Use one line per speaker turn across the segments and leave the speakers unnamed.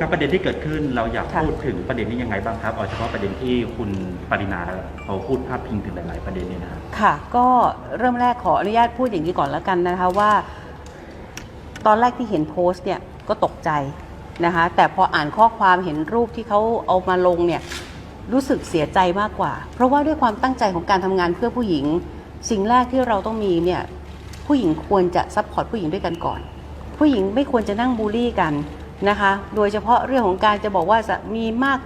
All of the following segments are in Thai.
กับประเด็นที่เกิดขึ้นเราอยาก
ค่ะ
พูดถึงประเด็นนี้ยังไงบ้างครับเอาเฉพาะประเด็นที่คุณปรินาเขาพูดพาดพิงถึงหลาย ๆ ประเด็นนี้นะครับ
ค่ะ ก็เริ่มแรกขออนุญาตพูดอย่างนี้ก่อนแล้วกันนะคะว่า ตอนแรกที่เห็นโพสต์เนี่ยก็ตกใจนะคะ แต่พออ่านข้อความเห็นรูปที่เขาเอามาลงเนี่ยรู้สึกเสียใจมากกว่า เพราะว่าด้วยความตั้งใจของการทำงานเพื่อผู้หญิง สิ่งแรกที่เราต้องมีเนี่ยผู้หญิงควรจะซัพพอร์ตผู้หญิงด้วยกันก่อน ผู้หญิงไม่ควรจะนั่งบูลลี่กัน นะคะ โดยเฉพาะเรื่องของการจะบอกว่าสามีมาก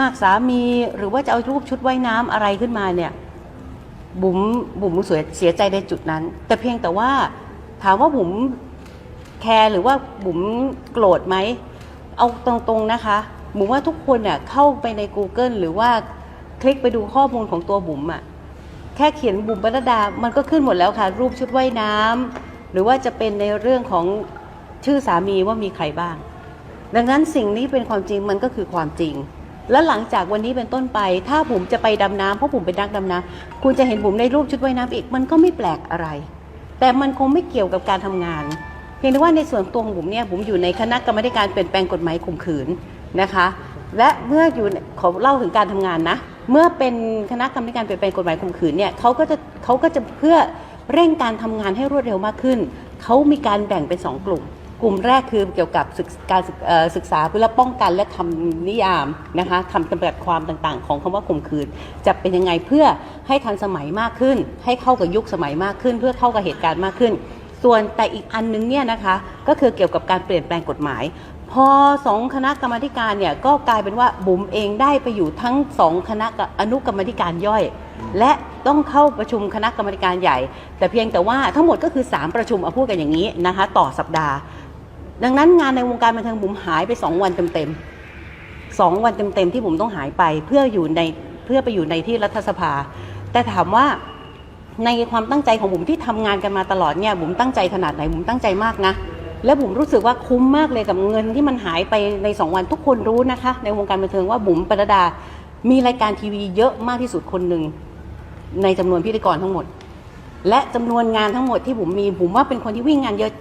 มากสามี หรือว่าจะเอารูปชุดว่ายน้ำอะไรขึ้นมาเนี่ยบุ๋มบุ๋มสียเสียใจในจุดนั้น แต่เพียงแต่ว่าถามว่าบุ๋มแคร์หรือว่าบุ๋มโกรธไหม เอาตรงๆนะคะบุ๋มว่าทุกคนเนี่ยเข้าไปใน Google หรือว่าคลิกไปดูข้อมูลของตัวบุ๋มอะแค่เขียนบุ๋มบรรดา มันก็ขึ้นหมดแล้วค่ะ รูปชุดว่ายน้ำหรือว่าจะเป็นในเรื่องของชื่อสามีว่ามีใครบ้าง ดังนั้นสิ่งนี้เป็นความจริงมันก็คือความจริง และหลังจากวันนี้เป็นต้นไป ถ้าผมจะไปดำน้ำเพราะผมเป็นนักดำน้ำคุณจะเห็นผมในรูปชุดว่ายน้ำอีก มันก็ไม่แปลกอะไร แต่มันคงไม่เกี่ยวกับการทำงาน เพียงแต่ว่าในส่วนตัวของผมเนี่ยผมอยู่ในคณะกรรมการเปลี่ยนแปลงกฎหมายข่มขืนนะคะ และเมื่ออยู่ขอเล่าถึงการทำงานนะเมื่อเป็นคณะกรรมการเปลี่ยนแปลงกฎหมายข่มขืนเนี่ยเขาก็จะเขาก็จะเพื่อเร่งการทำงานให้รวดเร็วมากขึ้น เขามีการแบ่งเป็นสองกลุ่ม กลุ่มแรกคือเกี่ยวกับการศึกษาเพื่อป้องกันและคำนิยามนะคะคำจำกัดความต่างๆ ของคำว่าข่มขืน จะเป็นยังไงเพื่อให้ทันสมัยมากขึ้น ให้เข้ากับยุคสมัยมากขึ้น เพื่อเข้ากับเหตุการณ์มากขึ้น ส่วนแต่อีกอันนึงเนี่ยนะคะก็คือเกี่ยวกับการเปลี่ยนแปลงกฎหมาย พอสองคณะกรรมการเนี่ยก็กลายเป็นว่าบุ๋มเองได้ไปอยู่ทั้งสองคณะอนุกรรมการย่อย และต้องเข้าประชุมคณะกรรมการใหญ่ แต่เพียงแต่ว่าทั้งหมดก็คือ 3 ประชุมเอาพูดกันอย่างนี้นะคะต่อสัปดาห์ ดังนั้นงานในวงการบันเทิงบุ๋มหายไป2วันเต็มๆสองวันเต็มๆที่ผมต้องหายไป เพื่ออยู่ในเพื่อไปอยู่ในที่รัฐสภา แต่ถามว่าในความตั้งใจของบุ๋มที่ทำงานกันมาตลอดเนี่ยบุ๋มตั้งใจขนาดไหนบุ๋มตั้งใจมากนะและบุ๋มรู้สึกว่าคุ้มมากเลยกับเงินที่มันหายไปใน 2 วันทุกคนรู้นะคะ ในวงการบันเทิงว่าบุ๋มปรดา มีรายการทีวีเยอะมากที่สุดคนหนึ่งในจำนวนพิธีกรทั้งหมด และจำนวนงานทั้งหมดที่ผมมีผมว่าเป็นคนที่วิ่งงานเยอะ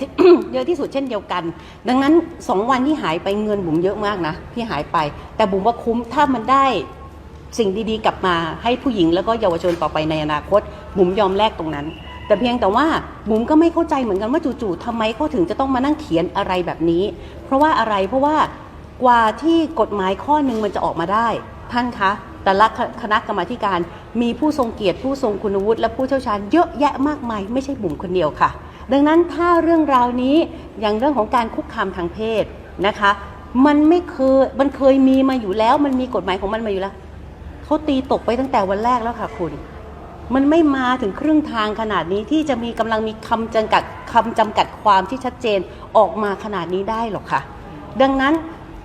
เยอะที่สุดเช่นเดียวกัน ดังนั้นสองวันที่หายไปเงินบุ๋มเยอะมากนะที่หายไป แต่บุ๋มว่าคุ้มถ้ามันได้สิ่งดีๆ กลับมาให้ผู้หญิงแล้วก็เยาวชนต่อไปในอนาคตบุ๋มยอมแลกตรงนั้น แต่เพียงแต่ว่าบุ๋มก็ไม่เข้าใจเหมือนกันว่าจู่ๆทำไมเขาถึงจะต้องมานั่งเขียนอะไรแบบนี้ เพราะว่าอะไรเพราะว่ากว่าที่กฎหมายข้อหนึ่งมันจะออกมาได้ ท่านคะ แต่ละคณะกรรมาการ มีผู้ทรงเกียรติผู้ทรงคุณวุฒิและผู้เชี่ยวชาญเยอะแยะมากมาย ไม่ใช่บุ๋มคนเดียวค่ะ ดังนั้นถ้าเรื่องราวนี้อย่างเรื่องของการคุกคามทางเพศนะคะ มันไม่เคยมันเคยมีมาอยู่แล้ว มันมีกฎหมายของมันมาอยู่แล้วเขาตีตกไปตั้งแต่วันแรกแล้วค่ะคุณ มันไม่มาถึงครึ่งทางขนาดนี้ที่จะมีกำลังมีคำจำกัดคำจำกัดความที่ชัดเจนออกมาขนาดนี้ได้หรอกค่ะ ดังนั้น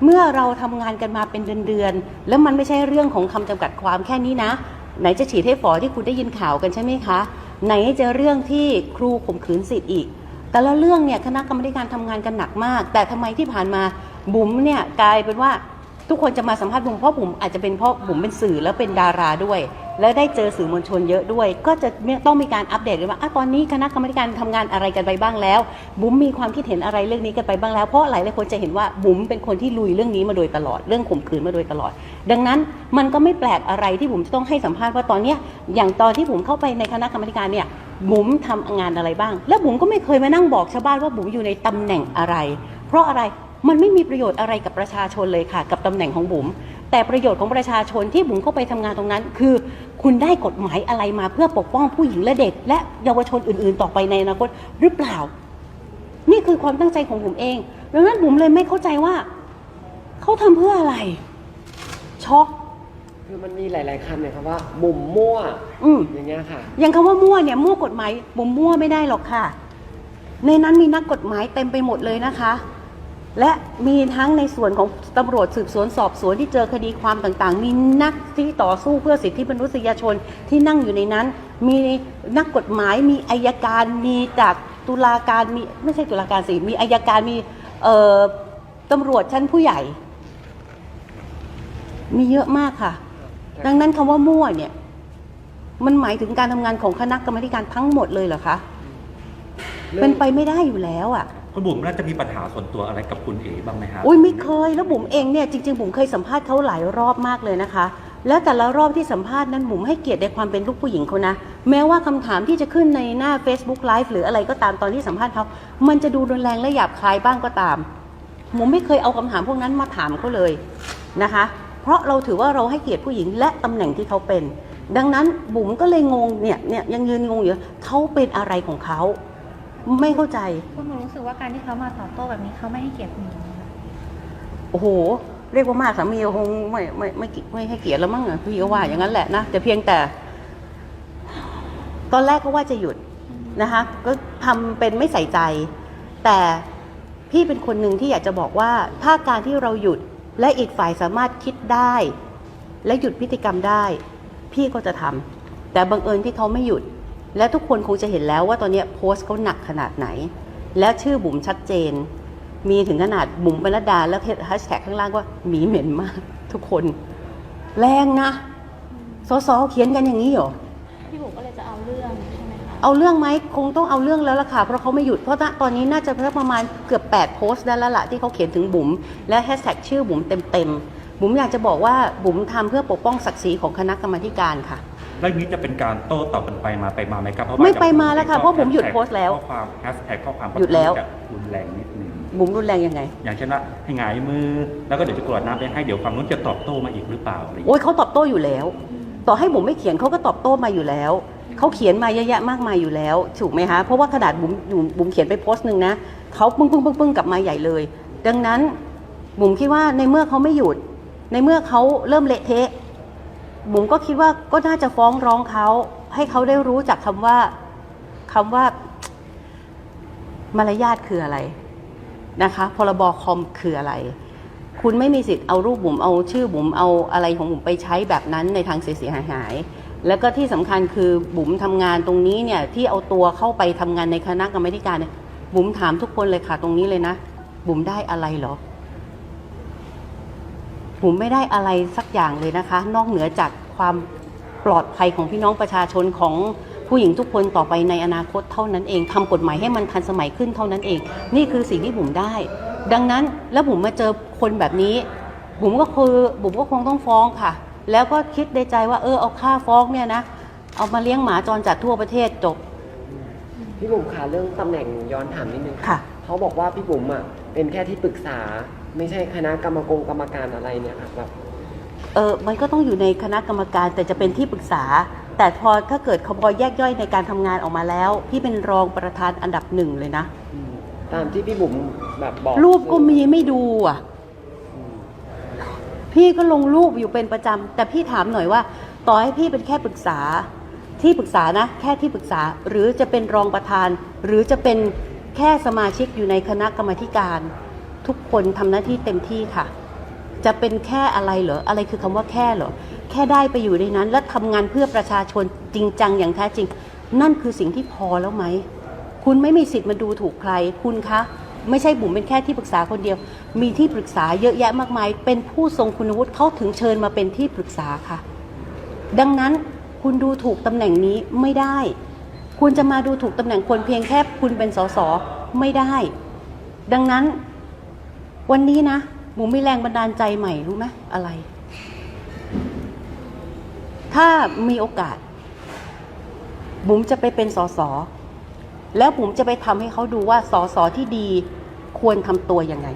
เมื่อเราทำงานกันมาเป็นเดือนๆ แล้วมันไม่ใช่เรื่องของคำจำกัดความแค่นี้นะ ไหนจะฉีดให้ฝอที่คุณได้ยินข่าวกันใช่ไหมคะ ไหนจะเรื่องที่ครูข่มขืนสิทธิ์อีก แต่ละเรื่องเนี่ยคณะกรรมการทำงานกันหนักมาก แต่ทำไมที่ผ่านมาบุ๋มเนี่ยกลายเป็นว่า ทุกคนจะมาสัมภาษณ์บุ๋มเพราะบุ๋มอาจจะเป็นเพราะบุ๋มเป็นสื่อแล้วเป็นดาราด้วย แล้วได้เจอสื่อมวลชนเยอะด้วย ก็จะต้องมีการอัปเดตเลยว่าอะตอนนี้คณะกรรมการทำงานอะไรกันไปบ้างแล้ว บุ๋มมีความคิดเห็นอะไรเรื่องนี้กันไปบ้างแล้ว เพราะหลายหลายคนจะเห็นว่าบุ๋มเป็นคนที่ลุยเรื่องนี้มาโดยตลอดเรื่องข่มขืนมาโดยตลอด ดังนั้นมันก็ไม่แปลกอะไรที่บุ๋มจะต้องให้สัมภาษณ์ว่าตอนเนี้ยอย่างตอนที่บุ๋มเข้าไปในคณะกรรมการเนี่ยบุ๋มทำงานอะไรบ้าง แล้วบุ๋มก็ไม่เคยมานั่งบอกชาวบ้านว่าบุ๋มอยู่ในตำแหน่งอะไร เพราะอะไร มันไม่มีประโยชน์อะไรกับประชาชนเลยค่ะ กับตำแหน่งของบุ๋มแต่ประโยชน์ของประชาชนที่บุ๋มเข้าไปทำงานตรงนั้น คือ คุณได้กฎหมายอะไรมาเพื่อปกป้องผู้หญิงและเด็ก และเยาวชนอื่น ๆ ต่อไปในอนาคตหรือเปล่า นี่คือความตั้งใจของบุ๋มเองดังนั้นบุ๋มเลยไม่เข้าใจว่าเขาทำเพื่ออะไร ช็อก
คือมันมีหลาย ๆคำเนี่ยครับว่าบุ่มมั่ว
อืม
อย่างเงี้ยค่ะ
อย่างคำว่ามั่วเนี่ยมั่วกฎหมายบุ๋มมั่วไม่ได้หรอกค่ะ ในนั้นมีนักกฎหมายเต็มไปหมดเลยนะคะ และมีทั้งในส่วนของตำรวจสืบสวนสอบสวนที่เจอคดีความต่างๆ มีนักที่ต่อสู้เพื่อสิทธิมนุษยชนที่นั่งอยู่ในนั้น มีนักกฎหมายมีอายการมีจากตุลาการมีไม่ใช่ตุลาการสิมีอายการมีเอ่อตำรวจชั้นผู้ใหญ่ มีเยอะมากค่ะ ดังนั้นคำว่ามั่วเนี่ย มันหมายถึงการทำงานของคณะกรรมาธิการทั้งหมดเลยเหรอคะเป็นไปไม่ได้อยู่แล้วอะ่ะ
คุณบุ๋มน่าจะมีปัญหาส่วนตัวอะไรกับคุณเอ๋บ้างไหมฮะ
อุ้ยไม่เคยแล้วบุ๋มเองเนี่ยจริงๆบุ๋มเคยสัมภาษณ์เขาหลายรอบมากเลยนะคะ แล้วแต่ละรอบที่สัมภาษณ์นั้นบุ๋มให้เกียรติในความเป็นลูกผู้หญิงเขานะ แม้ว่าคำถามที่จะขึ้นในหน้า Facebook Live หรืออะไรก็ตามตอนที่สัมภาษณ์เขามันจะดูรุนแรงและหยาบคายบ้างก็ตามบุ๋มไม่เคยเอาคำถามพวกนั้นมาถามเขาเลยนะคะ เพราะเราถือว่าเราให้เกียรติผู้หญิงและตำแหน่งที่เขาเป็น ดังนั้นบุ๋มก็เลยงงเนี่ยเนี่ยยังยืนงงอยู่เขาเป็นอะไรของเขา ไม่เข้าใจ
คุณหนูรู้สึกว่าการที่เขามาตอบโต้แบบนี้เขาไม่ให้เกียรติคุณหนูนะคะ
โอ้โห เรียกว่ามากสามีก็คงไม่ไม่ไม่ไม่ไม่ให้เกียรติแล้วมั้งอะพี่ก็ว่าอย่างนั้นแหละนะแต่เพียงแต่ ตอนแรกก็ว่าจะหยุดนะคะ ก็ทำเป็นไม่ใส่ใจ แต่พี่เป็นคนหนึ่งที่อยากจะบอกว่า ถ้าการที่เราหยุดและอีกฝ่ายสามารถคิดได้ และหยุดพฤติกรรมได้ พี่ก็จะทำแต่บังเอิญที่เขาไม่หยุด และทุกคนคงจะเห็นแล้วว่าตอนเนี้ยโพสต์เขาหนักขนาดไหน แล้วชื่อบุ๋มชัดเจน มีถึงขนาดบุ๋มปนัดดาแล้วแฮชแท็กข้างล่างว่าหมีเหม็นมากทุกคน แรงนะสอสอเขียนกันอย่างนี้เหรอ
พี่บุ๋มก็เลยจะเอาเรื่องใช่ไหมคะ
เอาเรื่องไหมคงต้องเอาเรื่องแล้วล่ะค่ะเพราะเขาไม่หยุดเพราะณตอนนี้น่าจะประมาณเกือบ8โพสต์ได้แล้วล่ะที่เขาเขียนถึงบุ๋มและแฮชแท็กชื่อบุ๋มเต็มๆบุ๋มอยากจะบอกว่าบุ๋มทำเพื่อปกป้องศักดิ์ศรีของคณะกรรมาธิการค่ะ
เรื่องนี้จะเป็นการโต้ตอบกันไปมาไปมาไหมครับเพราะว่า
ไม่ไปมาแล้วค่ะเพราะผมหยุดโพสต์แล้ว
ข้อความแฮชแท็กข้อความ
หยุดแล้ว
จะรุนแรงนิดนึง
บุ๋มรุนแรงยังไง
อย่างเช่นว่าให้หงายมือ แล้วก็เดี๋ยวจะกรวดน้ำไปให้เดี๋ยวฝั่งนู้นจะตอบโต้มาอีกหรือเปล่าอะไรอย่าง
โอ้
เงี้ย
ยเขาตอบโต้อยู่แล้ว ต่อให้บุ๋มไม่เขียนเขาก็ตอบโต้มาอยู่แล้ว เขาเขียนมาเยอะแยะมากมายอยู่แล้วถูกไหมคะเพราะว่าขนาดบุ๋มบุ๋มบุ๋มเขียนไปโพสต์หนึ่งนะเขาปึ้งปึ้งปึ้งปึ้งกลับมาใหญ่เลย ดังนั้นบุ๋มคิดว่าในเมื่อเขาไม่หยุด ในเมื่อเขาเริ่มเละเทะ บุ๋มก็คิดว่าก็น่าจะฟ้องร้องเขาให้เขาได้รู้จักคำว่าคำว่า มารยาทคืออะไรนะคะพรบคอมคืออะไร คุณไม่มีสิทธิ์เอารูปบุ๋มเอาชื่อบุ๋มเอาอะไรของบุ๋มไปใช้แบบนั้นในทางเสียหายหายๆแล้วก็ที่สำคัญคือบุ๋มทำงานตรงนี้เนี่ยที่เอาตัวเข้าไปทำงานในคณะกรรมการเนี่ยบุ๋มถามทุกคนเลยค่ะตรงนี้เลยนะ บุ๋มได้อะไรเหรอ บุ๋มไม่ได้อะไรสักอย่างเลยนะคะ นอกเหนือจากความปลอดภัยของพี่น้องประชาชนของผู้หญิงทุกคนต่อไปในอนาคตเท่านั้นเองทำกฎหมายให้มันทันสมัยขึ้นเท่านั้นเอง นี่คือสิ่งที่บุ๋มได้ ดังนั้นแล้วบุ๋มมาเจอคนแบบนี้บุ๋มก็คือบุ๋มก็คงต้องฟ้องค่ะ แล้วก็คิดในใจว่าเออเอาค่าฟ้องเนี่ยนะเอามาเลี้ยงหมาจรจัดทั่วประเทศจบ
พี่บุ๋มค่ะเรื่องตำแหน่งย้อนถามนิดนึง
ค่ะ
เขาบอกว่าพี่บุ๋มอะเป็นแค่ที่ปรึกษา ไม่ใช่คณะกรรมกรกรรมการอะไรเนี่ยค่ะแบบ
เออมันก็ต้องอยู่ในคณะกรรมการแต่จะเป็นที่ปรึกษา แต่พอถ้าเกิดเขาพอแยกย่อยในการทำงานออกมาแล้ว พี่เป็นรองประธานอันดับหนึ่งเลยนะ
อืมตามที่พี่บุ๋มแบบบอก
รูปก็มีไม่ดูอะ
อืม
พี่ก็ลงรูปอยู่เป็นประจำแต่พี่ถามหน่อยว่า ต่อให้พี่เป็นแค่ปรึกษา ที่ปรึกษานะ แค่ที่ปรึกษาหรือจะเป็นรองประธาน หรือจะเป็นแค่สมาชิกอยู่ในคณะกรรมาธิการ ทุกคนทำหน้าที่เต็มที่ค่ะ จะเป็นแค่อะไรเหรอ อะไรคือคำว่าแค่เหรอ แค่ได้ไปอยู่ในนั้น และทำงานเพื่อประชาชนจริงจังอย่างแท้จริง นั่นคือสิ่งที่พอแล้วไหม คุณไม่มีสิทธิ์มาดูถูกใคร คุณคะ ไม่ใช่บุ๋มเป็นแค่ที่ปรึกษาคนเดียว มีที่ปรึกษาเยอะแยะมากมาย เป็นผู้ทรงคุณวุฒิเขาถึงเชิญมาเป็นที่ปรึกษาค่ะ ดังนั้นคุณดูถูกตำแหน่งนี้ไม่ได้ คุณจะมาดูถูกตำแหน่งคนเพียงแค่คุณเป็นสสไม่ได้ ดังนั้น วันนี้นะหมูมมีแรงบันดาลใจใหม่รู้ไหมอะไร ถ้ามีโอกาสบุ๋มจะไปเป็นสสแล้วบุ๋มจะไปทำให้เขาดูว่าสสที่ดีควรทำตัวยังไง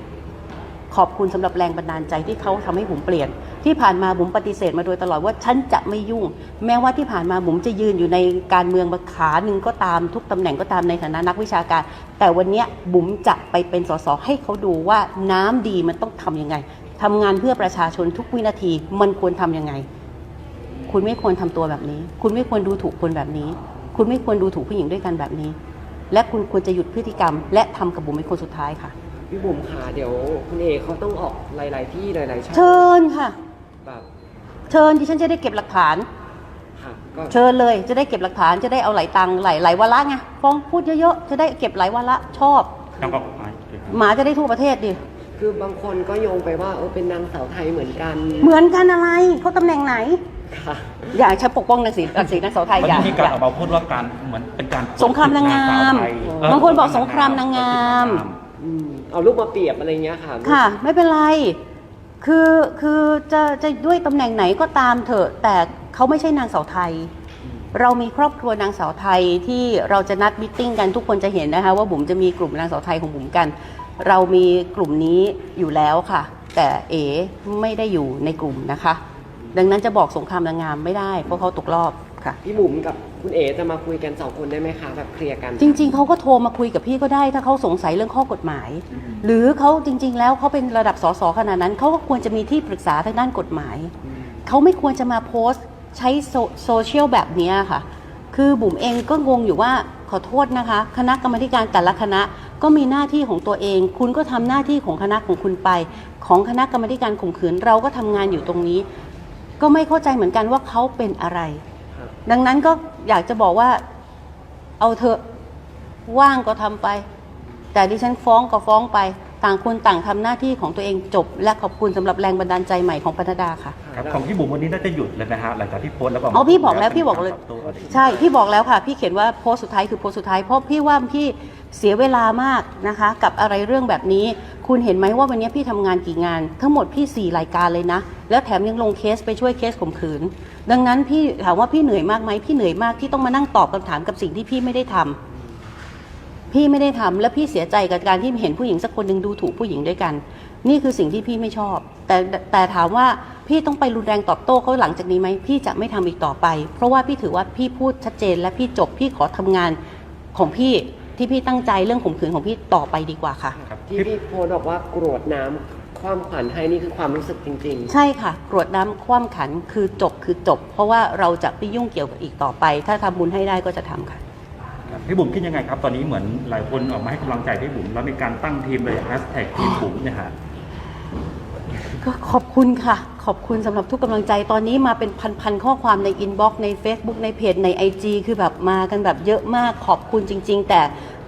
ขอบคุณสำหรับแรงบันดาลใจที่เขาทำให้ผมเปลี่ยน ที่ผ่านมาบุ๋มปฏิเสธมาโดยตลอดว่าฉันจะไม่ยุ่ง แม้ว่าที่ผ่านมาบุ๋มจะยืนอยู่ในการเมืองมาขาหนึ่งก็ตามทุกตำแหน่งก็ตามในฐานะนักวิชาการ แต่วันเนี้ยบุ๋มจะไปเป็นสสให้เขาดูว่าน้ำดีมันต้องทำยังไงทำงานเพื่อประชาชนทุกวินาทีมันควรทำยังไง คุณไม่ควรทำตัวแบบนี้ คุณไม่ควรดูถูกคนแบบนี้ คุณไม่ควรดูถูกผู้หญิงด้วยกันแบบนี้ และคุณควรจะหยุดพฤติกรรม และทำกับบุ๋มเป็นคนสุดท้ายค่ะ
พี่บุ๋มค่ะเดี๋ยวคุณเอเขาต้องออกหลาย ๆ ที่หลาย ๆช่อง
เชิญค่ะ
แบบ
เชิญที่ฉันจะได้เก็บหลักฐาน
ค่ะก็
เชิญเลยจะได้เก็บหลักฐานจะได้เอาหลายตังค์หลายหลายวาระไงฟ้องพูดเยอะๆจะได้เก็บหลายวาระชอบ
แล้วก็
หมาจะได้ทั่วประเทศดิ
คือบางคนก็โยงไปว่าเออเป็นนางสาวไทยเหมือนกัน
เหมือนกันอะไรเขาตำแหน่งไหน
ค่ะ
อย่าฉันปกป้องนางสีนางสีนางสาวไทย
มัน
อย่า
มีการออกมาพูดว่าการเหมือนเป็นการ
สงครามนางงาม
เออบา
งคนบอกสงครามนางงาม
เอื
มเอารูปมาเปรียบอะไรเงี้ยค่ะ
ค่ะ ไม่เป็นไร คือคือจะจะด้วยตำแหน่งไหนก็ตามเถอะ แต่เขาไม่ใช่นางสาวไทย เรามีครอบครัวนางสาวไทยที่เราจะนัดมิทติ้งกันทุกคนจะเห็นนะคะว่าบุ๋มจะมีกลุ่มนางสาวไทยของบุ๋มกัน เรามีกลุ่มนี้อยู่แล้วค่ะ แต่เอ๋ไม่ได้อยู่ในกลุ่มนะคะ ดังนั้นจะบอกสงครามนางงามไม่ได้เพราะเขาตกรอบค่ะ
พี่บุ๋มกับ คุณเอ๋จะมาคุยกันสองคนได้ไหมคะแบบเคลียร์กัน
จริง ๆเขาก็โทรมาคุยกับพี่ก็ได้ ถ้าเขาสงสัยเรื่องข้อกฎหมาย หรือเขาจริง ๆ แล้วเขาเป็นระดับสสขนาดนั้นเขาก็ควรจะมีที่ปรึกษาทางด้านกฎหมาย เขาไม่ควรจะมาโพสต์ใช้โซโซเชียลแบบเนี้ยค่ะ คือบุ๋มเองก็งงอยู่ว่าขอโทษนะคะ คณะกรรมาธิการแต่ละคณะก็มีหน้าที่ของตัวเอง คุณก็ทำหน้าที่ของคณะของคุณไป ของคณะกรรมาธิการข่มขืนเราก็ทำงานอยู่ตรงนี้ ก็ไม่เข้าใจเหมือนกันว่าเขาเป็นอะไร
ครับ
ดังนั้นก็อยากจะบอกว่า เอาเถอะว่างก็ทำไป แต่ดิฉันฟ้องก็ฟ้องไป ต่างคนต่างทำหน้าที่ของตัวเองจบ และขอบคุณสำหรับแรงบันดาลใจใหม่ของปนดาค่ะ
ครับของพี่บุ๋มวันนี้น่าจะหยุดเลยนะฮะหลังจากที่โพสต์แล้วก็
อ๋อพี่บอกแล้วพี่บอกเลย
ตอบโต้อะไรอย่างเงี้ย
ใช่พี่บอกแล้วค่ะ พี่เขียนว่าโพสต์สุดท้ายคือโพสต์สุดท้ายเพราะพี่ว่าพี่เสียเวลามากนะคะ กับอะไรเรื่องแบบนี้ คุณเห็นไหมว่าวันนี้พี่ทำงานกี่งาน ทั้งหมดพี่ 4 รายการเลยนะ แล้วแถมยังลงเคสไปช่วยเคสข่มขืน ดังนั้นพี่ถามว่าพี่เหนื่อยมากไหมพี่เหนื่อยมากที่ต้องมานั่งตอบคำถามกับสิ่งที่พี่ไม่ได้ทำ พี่ไม่ได้ทำและพี่เสียใจกับการที่เห็นผู้หญิงสักคนหนึ่งดูถูกผู้หญิงด้วยกัน นี่คือสิ่งที่พี่ไม่ชอบ แต่แต่ถามว่าพี่ต้องไปรุนแรงตอบโต้เขาหลังจากนี้ไหมพี่จะไม่ทำอีกต่อไป เพราะว่าพี่ถือว่าพี่พูดชัดเจน และพี่จบพี่ขอทำงานของพี่ที่พี่ตั้งใจเรื่องข่มขืนของพี่ต่อไปดีกว่าค่ะ
ครับ
ที่พี่โพสต์บอกว่ากรวดน้ำความขวัญให้นี่คือความรู้สึกจริง
ใช่ค่ะ กรวดน้ำคว่ำขันคือจบคือจบ เพราะว่าเราจะไม่ยุ่งเกี่ยวกับอีกต่อไป ถ้าทำบุญให้ได้ก็จะทำค่ะ
ครับ พี่บุ๋มคิดยังไงครับ ตอนนี้เหมือนหลายคนออกมาให้กำลังใจพี่บุ๋มแล้วมีการตั้งทีมเลยแฮชแท็กทีมบุ๋มเนี่ยฮะ
ก็ขอบคุณค่ะ ขอบคุณสำหรับทุกกำลังใจตอนนี้มาเป็นพันๆข้อความในอินบ็อกซ์ใน Facebook ในเพจใน IG คือแบบมากันแบบเยอะมากขอบคุณจริง ๆ แต่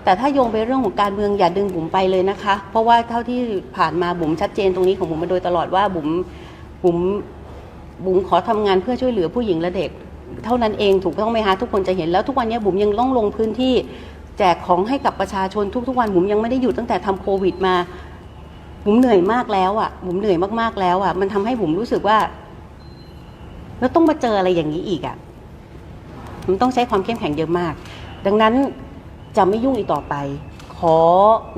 แต่ถ้าโยงไปเรื่องของการเมืองอย่าดึงบุ๋มไปเลยนะคะ เพราะว่าเท่าที่ผ่านมาบุ๋มชัดเจนตรงนี้ของบุ๋มมาโดยตลอดว่าบุ๋มบุ๋มบุ๋มขอทำงานเพื่อช่วยเหลือผู้หญิงและเด็ก เท่านั้นเองถูกต้องไหมคะทุกคนจะเห็นแล้วทุกวันนี้บุ๋มยังต้องลงพื้นที่ แจกของให้กับประชาชนทุกๆวันบุ๋มยังไม่ได้หยุดตั้งแต่ทำโควิดมาบุ๋มเหนื่อยมากแล้วอะบุ๋มเหนื่อยมากๆแล้วอะ มันทำให้บุ๋มรู้สึกว่า แล้วต้องมาเจออะไรอย่างนี้อีกอะมันต้องใช้ความเข้มแข็งเยอะมาก ดังนั้นจะไม่ยุ่งอีกต่อไป ขอ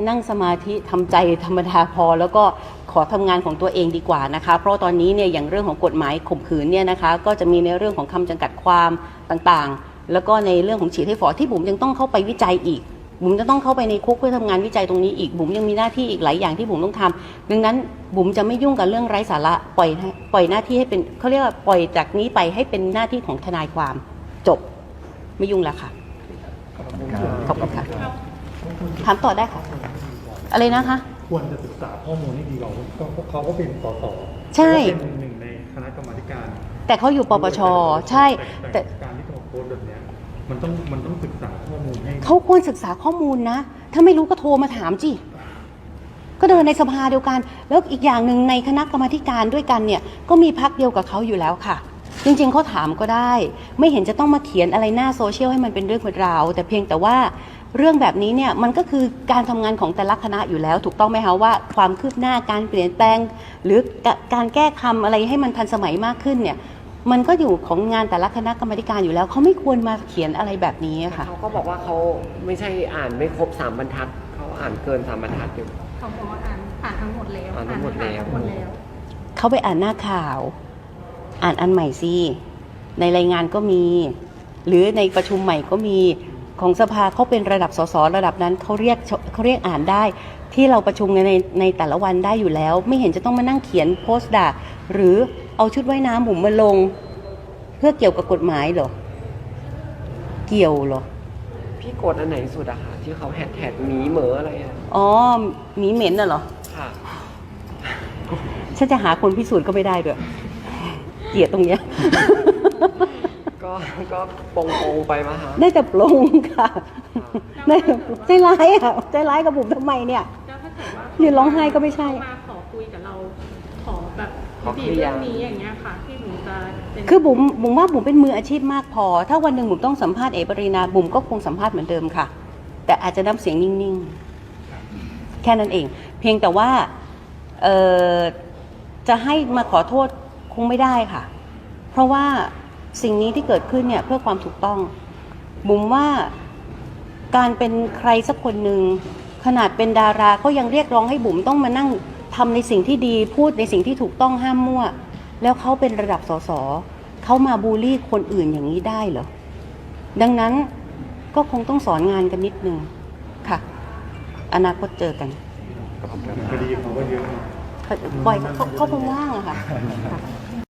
นั่งสมาธิทำใจธรรมดาพอแล้วก็ ขอทำงานของตัวเองดีกว่านะคะ เพราะตอนนี้เนี่ยอย่างเรื่องของกฎหมายข่มขืนเนี่ยนะคะ ก็จะมีในเรื่องของคำจำกัดความต่างๆ แล้วก็ในเรื่องของฉีดให้ฝอที่บุ๋มยังต้องเข้าไปวิจัยอีกบุ๋มจะต้องเข้าไปในคุกเพื่อทำงานวิจัยตรงนี้อีกบุ๋มยังมีหน้าที่อีกหลายอย่างที่บุ๋มต้องทำดังนั้นบุ๋มจะไม่ยุ่งกับเรื่องไร้สาระปล่อยให้ปล่อยหน้าที่ให้เป็นเขาเรียกว่าปล่อยจากนี้ไปให้เป็นหน้าที่ของทนายความจบไม่ยุ่งแล้วค่ะขอบคุณค่ะถามต่อได้ค่ะ อะไรนะคะ
ควรจะศึกษาข้อมูลให้ดีก่อนเพราะเพราะเขาก็เป็นสส
ใช่
เขาก็เป็นหนึ่งในคณะกรรมาธิการ
แต่เขาอยู่ปปชใช่
แต่
แต่
การที่เขาโพสต์แบบเนี้ยมันต้องมันต้องศึกษาข้อมูลให้
เขาควรศึกษาข้อมูลนะ ถ้าไม่รู้ก็โทรมาถามจิก็เดินในสภาเดียวกัน แล้วอีกอย่างหนึ่งในคณะกรรมาธิการด้วยกันเนี่ย ก็มีพักเดียวกับเขาอยู่แล้วค่ะ จริงๆเขาถามก็ได้ ไม่เห็นจะต้องมาเขียนอะไรหน้าโซเชียลให้มันเป็นเรื่องเป็นราว แต่เพียงแต่ว่า เรื่องแบบนี้เนี่ยมันก็คือการทำงานของแต่ละคณะอยู่แล้ว ถูกต้องไหมคะว่าความคืบหน้าการเปลี่ยนแปลง หรือกะการแก้คำอะไรให้มันทันสมัยมากขึ้นเนี่ยมันก็อยู่ของงานแต่ละคณะกรรมาธิการอยู่แล้วเขาไม่ควรมาเขียนอะไรแบบนี้
ๆ
อะค่ะ
เขาก็บอกว่าเขาไม่ใช่อ่านไม่ครบสามบรรทัดเขาอ่านเกินสามบรรทัดอยู่
เขาบอกว่าอ่านอ่านทั้งหมดแล้ว
อ่านทั้งหมดแล้ว
อ่านทั้งหมดแล้ว
เขาไปอ่านหน้าข่าว อ่านอันใหม่สิในรายงานก็มี หรือในประชุมใหม่ก็มี ของสภาเขาเป็นระดับสสระดับนั้นเขาเรียกเขาเรียกอ่านได้ ที่เราประชุมในในในแต่ละวันได้อยู่แล้ว ไม่เห็นจะต้องมานั่งเขียนโพสต์ด่าหรือเอาชุดว่ายน้ำผมมาลง เพื่อเกี่ยวกับกฎหมายเหรอ เกี่ยวเหรอ
พี่กดอันไหนสุดอะคะที่เขาแฮชแท็กหมีเหมออะไรอะ
อ๋อหมีเหม็นน่ะเหรอ
ค่ะ
ฉันจะหาคนพิสูจน์ก็ไม่ได้ด้วย เกลียดตรงเนี้ย
ก็ก็ปงปงๆไปมาคะ
ได้แต่ปลงค่ะได้แต่ปลงใจร้ายอะใจร้ายกับผมทำไมเนี่ย
แล้วถ้าเกิดว่า
ยืนร้องไห้ก็ไม่ใช่
เขามาขอคุยกับเราขอแบบ
ขอเคลี
ดี
ยร์
เรื่องนี้อย่างเงี้ยค่ะ ที่หนูจะเป็น
คือบุ๋มบุ๋มว่าบุ๋มเป็นมืออาชีพมากพอ ถ้าวันหนึ่งบุ๋มต้องสัมภาษณ์เอปรินาบุ๋มก็คงสัมภาษณ์เหมือนเดิมค่ะ แต่อาจจะน้ำเสียงนิ่งแค่นั้นเอง เพียงแต่ว่าเอ่อจะให้มาขอโทษคงไม่ได้ค่ะ เพราะว่า สิ่งนี้ที่เกิดขึ้นเนี่ยเพื่อความถูกต้อง บุ๋มว่าการเป็นใครสักคนหนึ่งขนาดเป็นดาราก็ยังเรียกร้องให้บุ๋มต้องมานั่งทำในสิ่งที่ดีพูดในสิ่งที่ถูกต้องห้ามมั่ว แล้วเขาเป็นระดับสสเขามาบูลลี่คนอื่นอย่างนี้ได้เหรอ ดังนั้นก็คงต้องสอนงานกันนิดนึงค่ะ อนาคตเจอกัน
คดีเขาก็เยอะ
ปล่อยเขาเขาคงว่างอะค่ะ